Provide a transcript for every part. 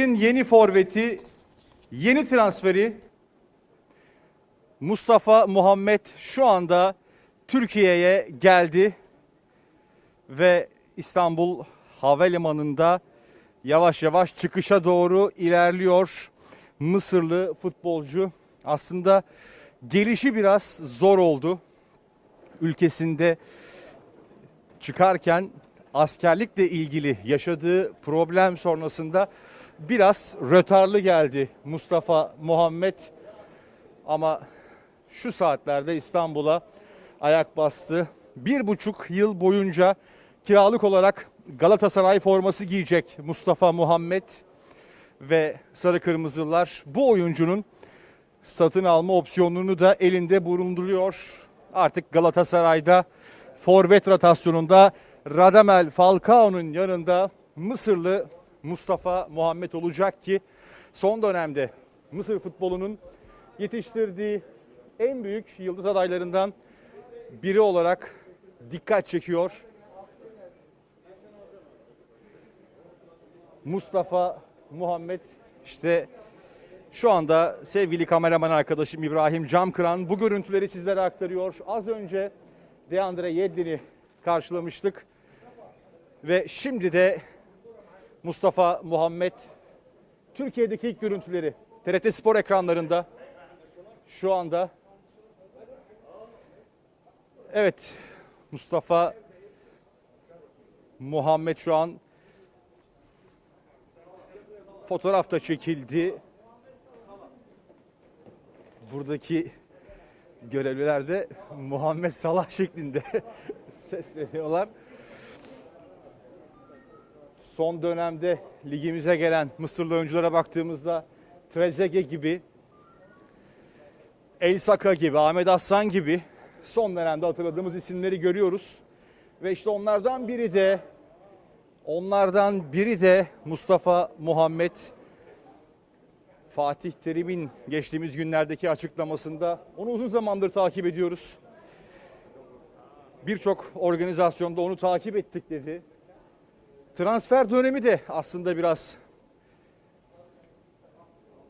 Yeni forveti, yeni transferi Mustafa Muhammed şu anda Türkiye'ye geldi ve İstanbul Havalimanı'nda yavaş yavaş çıkışa doğru ilerliyor. Mısırlı futbolcu aslında gelişi biraz zor oldu. Ülkesinde çıkarken askerlikle ilgili yaşadığı problem sonrasında biraz rötarlı geldi Mustafa Muhammed. Ama şu saatlerde İstanbul'a ayak bastı. Bir buçuk yıl boyunca kiralık olarak Galatasaray forması giyecek Mustafa Muhammed ve Sarı Kırmızılar bu oyuncunun satın alma opsiyonunu da elinde bulunduruyor. Artık Galatasaray'da forvet rotasyonunda Radamel Falcao'nun yanında Mısırlı Mustafa Muhammed olacak ki son dönemde Mısır futbolunun yetiştirdiği en büyük yıldız adaylarından biri olarak dikkat çekiyor. Mustafa Muhammed işte şu anda sevgili kameraman arkadaşım İbrahim Camkıran bu görüntüleri sizlere aktarıyor. Az önce Deandre Yedlin'i karşılamıştık. Ve şimdi de Mustafa Muhammed Türkiye'deki ilk görüntüleri TRT Spor ekranlarında şu anda. Evet Mustafa Muhammed şu an fotoğrafta çekildi. Buradaki görevliler de Muhammed Salah şeklinde sesleniyorlar. Son dönemde ligimize gelen Mısırlı oyunculara baktığımızda Trezeguet gibi, El Saka gibi, Ahmet Aslan gibi son dönemde hatırladığımız isimleri görüyoruz. Ve işte onlardan biri de onlardan biri de Mustafa Muhammed Fatih Terim'in geçtiğimiz günlerdeki açıklamasında onu uzun zamandır takip ediyoruz. Birçok organizasyonda onu takip ettik dedi. Transfer dönemi de aslında biraz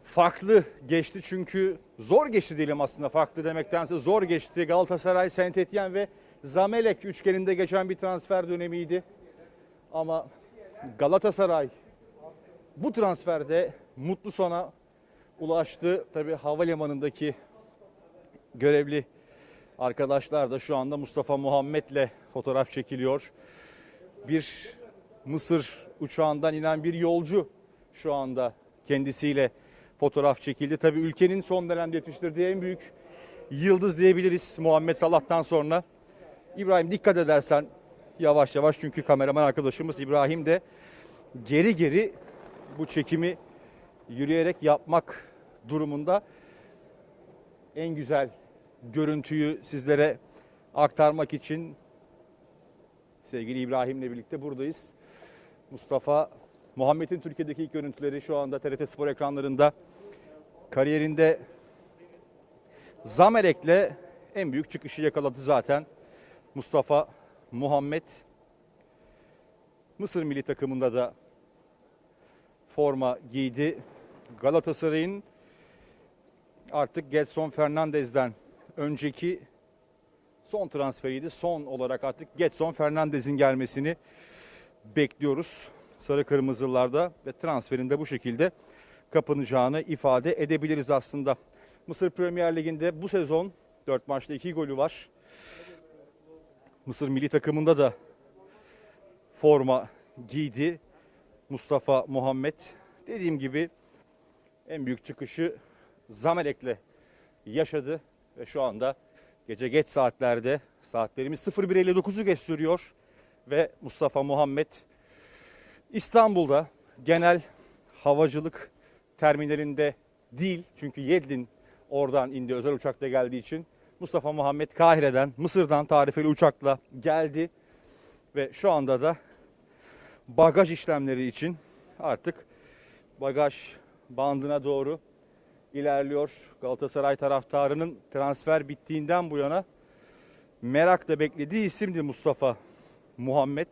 farklı geçti çünkü zor geçti diyelim aslında farklı demektense zor geçti. Galatasaray, Saint ve Zamelek üçgeninde geçen bir transfer dönemiydi. Ama Galatasaray bu transferde mutlu sona ulaştı. Tabi havalimanındaki görevli arkadaşlar da şu anda Mustafa Muhammed'le fotoğraf çekiliyor. Bir Mısır uçağından inen bir yolcu şu anda kendisiyle fotoğraf çekildi. Tabi ülkenin son dönemde yetiştirdiği en büyük yıldız diyebiliriz Muhammed Salah'tan sonra. İbrahim dikkat edersen yavaş yavaş çünkü kameraman arkadaşımız İbrahim de geri geri bu çekimi yürüyerek yapmak durumunda en güzel görüntüyü sizlere aktarmak için sevgili İbrahim'le birlikte buradayız. Mustafa Muhammed'in Türkiye'deki ilk görüntüleri şu anda TRT Spor ekranlarında. Kariyerinde Zamelek'le en büyük çıkışı yakaladı zaten. Mustafa Muhammed Mısır milli takımında da forma giydi. Galatasaray'ın artık Getson Fernandez'den önceki son transferiydi. Son olarak artık Getson Fernandez'in gelmesini bekliyoruz. Sarı Kırmızılarda ve transferinde bu şekilde kapanacağını ifade edebiliriz aslında. Mısır Premier Ligi'nde bu sezon 4 maçta 2 golü var. Mısır milli takımında da forma giydi Mustafa Muhammed. Dediğim gibi en büyük çıkışı Zamelek'le yaşadı ve şu anda gece geç saatlerde saatlerimiz 01.59'u gösteriyor ve Mustafa Muhammed İstanbul'da genel havacılık terminalinde değil. Çünkü Yedlin oradan indi özel uçakla geldiği için. Mustafa Muhammed Kahire'den Mısır'dan tarifeli uçakla geldi. Ve şu anda da bagaj işlemleri için artık bagaj bandına doğru ilerliyor. Galatasaray taraftarının transfer bittiğinden bu yana merakla beklediği isimdi Mustafa Muhammed.